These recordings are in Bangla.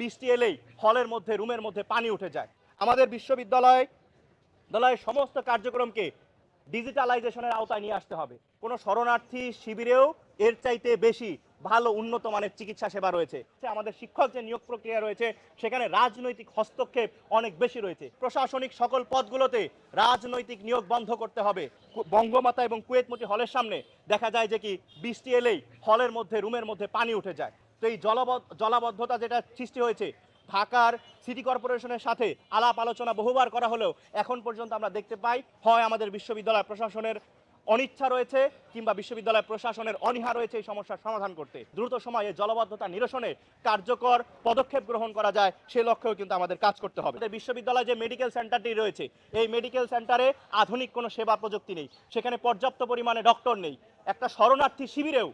বৃষ্টি এলেই হলের মধ্যে, রুমের মধ্যে পানি উঠে যায়। আমাদের বিশ্ববিদ্যালয়, বিদ্যালয়ের সমস্ত কার্যক্রমকে ডিজিটালাইজেশনের আওতায় নিয়ে আসতে হবে। কোনো শরণার্থী শিবিরেও এর চাইতে বেশি ভালো, উন্নত মানের চিকিৎসা সেবা রয়েছে। আমাদের শিক্ষক যে নিয়োগ প্রক্রিয়া রয়েছে, সেখানে রাজনৈতিক হস্তক্ষেপ অনেক বেশি রয়েছে। প্রশাসনিক সকল পদগুলোতে রাজনৈতিক নিয়োগ বন্ধ করতে হবে। বঙ্গমাতা এবং কুয়েতমতি হলের সামনে দেখা যায় যে কি, বৃষ্টি এলেই হলের মধ্যে, রুমের মধ্যে পানি উঠে যায়। তো এই জলবদ্ধ জলাবদ্ধতা যেটা সৃষ্টি হয়েছে, ঢাকার সিটি কর্পোরেশনের সাথে আলাপ আলোচনা বহুবার করা হলেও এখন পর্যন্ত আমরা দেখতে পাই, হয় আমাদের বিশ্ববিদ্যালয় প্রশাসনের অনিচ্ছা রয়েছে কিংবা বিশ্ববিদ্যালয় প্রশাসনের অনীহা রয়েছে এই সমস্যার সমাধান করতে। দ্রুত সময়ে জলবদ্ধতা নিরসনে কার্যকর পদক্ষেপ গ্রহণ করা যায়, সে লক্ষ্যেও কিন্তু আমাদের কাজ করতে হবে। বিশ্ববিদ্যালয়ে যে মেডিকেল সেন্টারটি রয়েছে, এই মেডিকেল সেন্টারে আধুনিক কোনো সেবা প্রযুক্তি নেই। সেখানে পর্যাপ্ত পরিমাণে ডক্টর নেই। একটা শরণার্থী শিবিরেও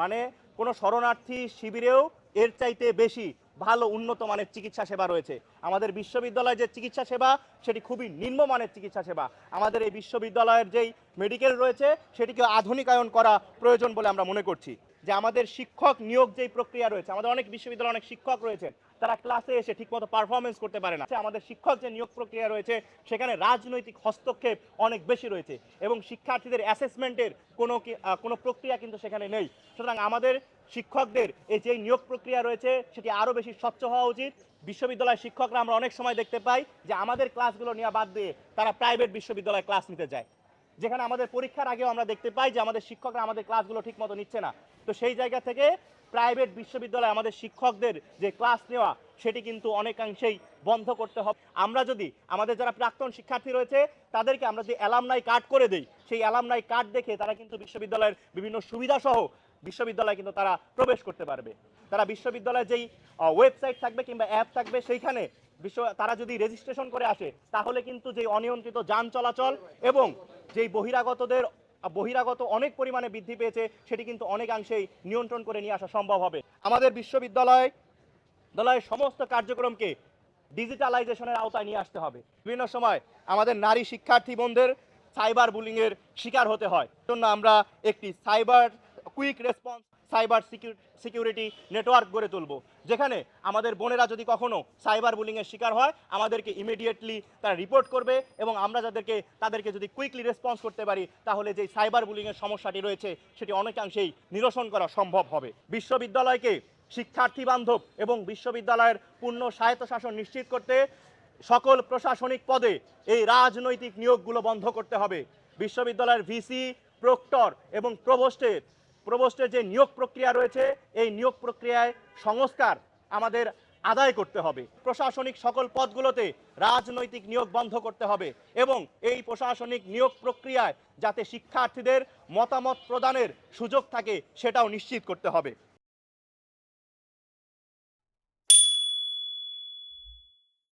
মানে কোনো শরণার্থী শিবিরেও এর চাইতে বেশি ভালো উন্নত মানের চিকিৎসা সেবা রয়েছে। আমাদের বিশ্ববিদ্যালয়ে যে চিকিৎসা সেবা, সেটি খুবই নিম্নমানের চিকিৎসা সেবা। আমাদের এই বিশ্ববিদ্যালয়ের যেই মেডিকেল রয়েছে, সেটিকে আধুনিকায়ন করা প্রয়োজন বলে আমরা মনে করছি। যে আমাদের শিক্ষক নিয়োগ যেই প্রক্রিয়া রয়েছে, আমাদের অনেক বিশ্ববিদ্যালয়ে অনেক শিক্ষক রয়েছেন, তারা ক্লাসে এসে ঠিকমতো পারফরমেন্স করতে পারে না। আমাদের শিক্ষক যে নিয়োগ প্রক্রিয়া রয়েছে, সেখানে রাজনৈতিক হস্তক্ষেপ অনেক বেশি রয়েছে এবং শিক্ষার্থীদের অ্যাসেসমেন্টের কোনো কোনো প্রক্রিয়া কিন্তু সেখানে নেই। সুতরাং আমাদের শিক্ষকদের এই যে নিয়োগ প্রক্রিয়া রয়েছে, সেটি আরও বেশি স্বচ্ছ হওয়া উচিত। বিশ্ববিদ্যালয়ের শিক্ষকরা আমরা অনেক সময় দেখতে পাই যে আমাদের ক্লাসগুলো নেওয়া বাদ দিয়ে তারা প্রাইভেট বিশ্ববিদ্যালয়ে ক্লাস নিতে যায়। যেখানে আমাদের পরীক্ষার আগেও আমরা দেখতে পাই যে আমাদের শিক্ষকরা আমাদের ক্লাসগুলো ঠিকমতো নিচ্ছে না। তো সেই জায়গা থেকে প্রাইভেট বিশ্ববিদ্যালয়ে আমাদের শিক্ষকদের যে ক্লাস নেওয়া, সেটি কিন্তু অনেকাংশেই বন্ধ করতে হবে। আমরা যদি আমাদের যারা প্রাক্তন শিক্ষার্থী রয়েছে, তাদেরকে আমরা যে অ্যালামনাই কার্ড করে দিই, সেই অ্যালামনাই কার্ড দেখে তারা কিন্তু বিশ্ববিদ্যালয়ের বিভিন্ন সুবিধা সহ বিশ্ববিদ্যালয়ে কিন্তু তারা প্রবেশ করতে পারবে। তারা বিশ্ববিদ্যালয়ে যেই ওয়েবসাইট থাকবে কিংবা অ্যাপ থাকবে, সেইখানে বিশ্ব তারা যদি রেজিস্ট্রেশন করে আসে, তাহলে কিন্তু যে অনিয়ন্ত্রিত যান চলাচল এবং যেই বহিরাগতদের, বহিরাগত অনেক পরিমাণে বৃদ্ধি পেয়েছে, সেটি কিন্তু অনেকাংশেই নিয়ন্ত্রণ করে নিয়ে আসা সম্ভব হবে। আমাদের বিশ্ববিদ্যালয়, বিদ্যালয়ের সমস্ত কার্যক্রমকে ডিজিটালাইজেশনের আওতায় নিয়ে আসতে হবে। বিভিন্ন সময় আমাদের নারী শিক্ষার্থী বোনদের সাইবার বুলিংয়ের শিকার হতে হয়। জন্য আমরা একটি cyber quick response cyber security network গড়ে তুলব। যেখানে আমাদের বোনেরা যদি কখনো সাইবার বুলিংয়ের শিকার হয়, আমাদেরকে ইমিডিয়েটলি তারা রিপোর্ট করবে এবং আমরা যাদেরকে তাদেরকে যদি কুইকলি রেসপন্স করতে পারি, তাহলে যে সাইবার বুলিংয়ের সমস্যাটি রয়েছে, সেটি অনেকাংশেই নিরসন করা সম্ভব হবে। বিশ্ববিদ্যালয়কে শিক্ষার্থী বান্ধব এবং বিশ্ববিদ্যালয়ের পূর্ণ স্বায়ত্তশাসন নিশ্চিত করতে সকল প্রশাসনিক পদে এই রাজনৈতিক নিয়োগগুলো বন্ধ করতে হবে। বিশ্ববিদ্যালয়ের ভিসি, প্রক্টর এবং প্রভোস্টের প্রভোস্টের যে নিয়োগ প্রক্রিয়া রয়েছে, এই নিয়োগ প্রক্রিয়ায় সংস্কার আমাদের আদায় করতে হবে। প্রশাসনিক সকল পদগুলোতে রাজনৈতিক নিয়োগ বন্ধ করতে হবে এবং এই প্রশাসনিক নিয়োগ প্রক্রিয়ায় যাতে শিক্ষার্থীদের মতামত প্রদানের সুযোগ থাকে, সেটাও নিশ্চিত করতে হবে।